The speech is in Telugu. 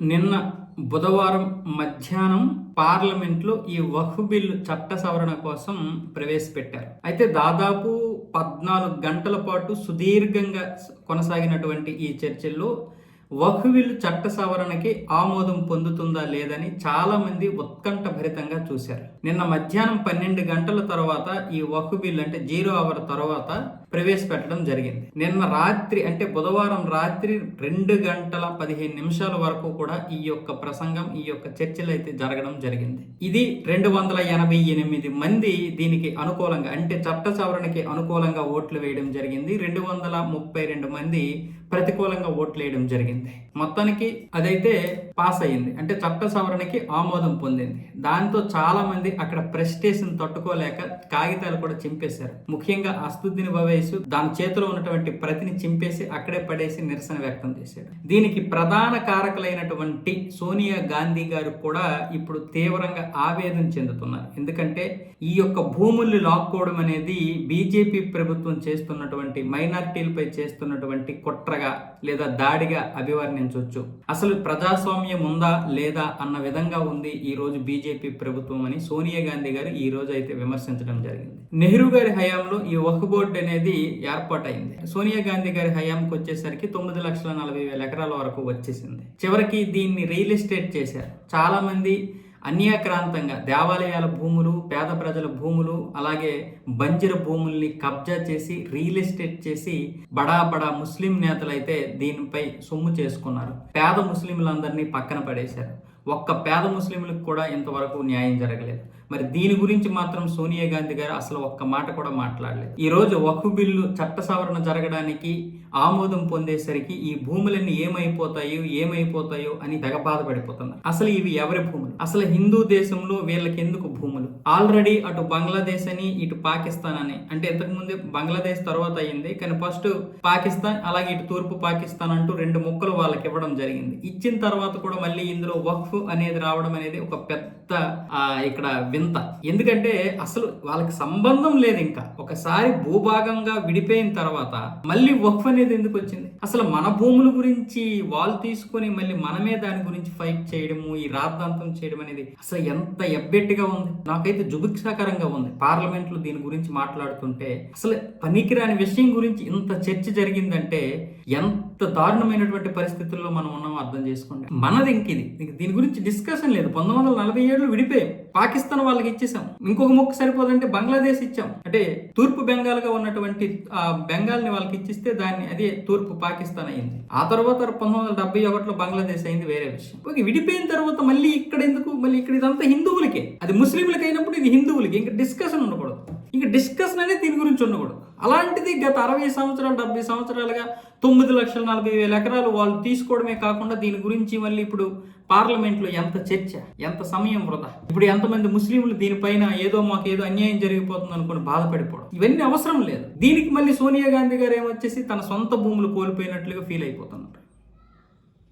నిన్న బుధవారం మధ్యాహ్నం పార్లమెంట్లో ఈ వహు బిల్లు చట్ట సవరణ కోసం ప్రవేశపెట్టారు. అయితే దాదాపు పద్నాలుగు గంటల పాటు సుదీర్ఘంగా కొనసాగినటువంటి ఈ చర్చల్లో వహు బిల్లు చట్ట సవరణకి ఆమోదం పొందుతుందా లేదని చాలామంది ఉత్కంఠ భరితంగా చూశారు. నిన్న మధ్యాహ్నం పన్నెండు గంటల తర్వాత ఈ వహు బిల్ అంటే జీరో అవర్ తర్వాత ప్రవేశపెట్టడం జరిగింది. నిన్న రాత్రి అంటే బుధవారం రాత్రి రెండు గంటల పదిహేను నిమిషాల వరకు కూడా ఈ యొక్క ప్రసంగం ఈ యొక్క చర్చలు అయితే జరగడం జరిగింది. ఇది రెండు వందల ఎనభై ఎనిమిది మంది దీనికి అనుకూలంగా అంటే చట్ట సవరణకి అనుకూలంగా ఓట్లు వేయడం జరిగింది. రెండు వందల ముప్పై రెండు మంది ప్రతికూలంగా ఓట్లు వేయడం జరిగింది. మొత్తానికి అదైతే పాస్ అయింది. అంటే చట్ట సవరణకి ఆమోదం పొందింది. దాంతో చాలా మంది అక్కడ ప్రెస్టేషన్ తట్టుకోలేక కాగితాలు కూడా చింపేశారు. ముఖ్యంగా అస్తుద్దీన్ బవేసు దాని చేతిలో ఉన్నటువంటి ప్రతిని చింపేసి అక్కడే పడేసి నిరసన వ్యక్తం చేశాడు. దీనికి ప్రధాన కారకులైనటువంటి సోనియా గాంధీ గారు కూడా ఇప్పుడు తీవ్రంగా ఆవేదన చెందుతున్నారు. ఎందుకంటే ఈ యొక్క భూముల్ని లాక్కోవడం అనేది బీజేపీ ప్రభుత్వం చేస్తున్నటువంటి మైనారిటీలపై చేస్తున్నటువంటి కుట్రగా లేదా దాడిగా అభివర్ణించవచ్చు అసలు ప్రజాస్వామ్యం ఉందా లేదా అన్న విధంగా ఉంది ఈ రోజు బీజేపీ ప్రభుత్వం అని సోనియా గాంధీ గారు ఈ రోజు అయితే విమర్శించడం జరిగింది. నెహ్రూ గారి హయాంలో ఈ వక్ఫ్ బోర్డు అనేది ఏర్పాటైంది. సోనియా గాంధీ గారి హయాంకి వచ్చేసరికి తొమ్మిది లక్షల నలభై వేల ఎకరాల వరకు వచ్చేసింది. చివరికి దీన్ని రియల్ ఎస్టేట్ చేశారు. చాలా మంది అన్యాక్రాంతంగా దేవాలయాల భూములు పేద ప్రజల భూములు అలాగే బంజర భూముల్ని కబ్జా చేసి రియల్ ఎస్టేట్ చేసి బడా బడా ముస్లిం నేతలైతే దీనిపై సొమ్ము చేసుకున్నారు. పేద ముస్లింలందరినీ పక్కన పడేశారు. ఒక్క పేద ముస్లింలకు కూడా ఇంతవరకు న్యాయం జరగలేదు. మరి దీని గురించి మాత్రం సోనియా గాంధీ గారు అసలు ఒక్క మాట కూడా మాట్లాడలేదు. ఈ రోజు వక్ఫ్ బిల్లు చట్ట సవరణ జరగడానికి ఆమోదం పొందేసరికి ఈ భూములన్నీ ఏమైపోతాయో ఏమైపోతాయో అని తెగ బాధపడిపోతున్నారు అసలు ఇవి ఎవరి భూములు? అసలు హిందూ దేశంలో వీళ్ళకి ఎందుకు భూములు? ఆల్రెడీ అటు బంగ్లాదేశ్ అని ఇటు పాకిస్తాన్ అని. అంటే ఇంతకుముందు బంగ్లాదేశ్ తర్వాత అయింది కానీ ఫస్ట్ పాకిస్తాన్ అలాగే ఇటు తూర్పు పాకిస్తాన్ అంటూ రెండు ముక్కలు వాళ్ళకి ఇవ్వడం జరిగింది. ఇచ్చిన తర్వాత కూడా మళ్ళీ ఇందులో వక్ఫ్ అనేది రావడం అనేది ఒక పెద్ద ఇక్కడ వింత ఎందుకంటే అసలు వాళ్ళకి సంబంధం లేదు ఇంకా. ఒకసారి భూభాగంగా విడిపోయిన తర్వాత మళ్ళీ వక్ఫ్ అనేది ఎందుకు వచ్చింది? అసలు మన భూముల గురించి వాళ్ళు తీసుకొని మళ్ళీ మనమే దాని గురించి ఫైట్ చేయడము ఈ రాద్ధాంతం చేయడం అనేది అసలు ఎంత ఎబ్బెట్టుగా ఉంది. నాకైతే జుభిక్షాకరంగా ఉంది. పార్లమెంట్లో దీని గురించి మాట్లాడుతుంటే అసలు పనికిరాని విషయం గురించి ఇంత చర్చ జరిగిందంటే ఎంత దారుణమైనటువంటి పరిస్థితుల్లో మనం ఉన్నామో అర్థం చేసుకోండి. మనది ఇంక ఇది. ఇంక దీని గురించి డిస్కషన్ లేదు. పంతొమ్మిది వందల నలభై ఏడులో విడిపోయాం. పాకిస్తాన్ వాళ్ళకి ఇచ్చేసాం. ఇంకొక మొక్క సరిపోదంటే బంగ్లాదేశ్ ఇచ్చాం. అంటే తూర్పు బెంగాల్గా ఉన్నటువంటి ఆ బెంగాల్ని వాళ్ళకి ఇచ్చిస్తే దాన్ని అదే తూర్పు పాకిస్తాన్ అయింది. ఆ తర్వాత పంతొమ్మిది వందల డెబ్బై ఒకటిలో బంగ్లాదేశ్ అయింది వేరే విషయం. ఓకే విడిపోయిన తర్వాత మళ్ళీ ఇక్కడ ఎందుకు మళ్ళీ ఇక్కడ ఇదంతా హిందువులకే. అది ముస్లింలకి అయినప్పుడు ఇది హిందువులకి. ఇంకా డిస్కషన్ ఉండకూడదు. ఇంకా డిస్కషన్ అనేది దీని గురించి ఉండకూడదు. అలాంటిది గత అరవై సంవత్సరాలు డెబ్బై సంవత్సరాలుగా తొమ్మిది లక్షల నలభై వేల ఎకరాలు వాళ్ళు తీసుకోవడమే కాకుండా దీని గురించి మళ్ళీ ఇప్పుడు పార్లమెంట్లో ఎంత చర్చ ఎంత సమయం వృధా. ఇప్పుడు ఎంతమంది ముస్లింలు దీనిపైన ఏదో మాకు ఏదో అన్యాయం జరిగిపోతుంది అనుకుని బాధపడిపోవడం. ఇవన్నీ అవసరం లేదు. దీనికి మళ్ళీ సోనియా గాంధీ గారు ఏమొచ్చేసి తన సొంత భూములు కోల్పోయినట్లుగా ఫీల్ అయిపోతున్నారు.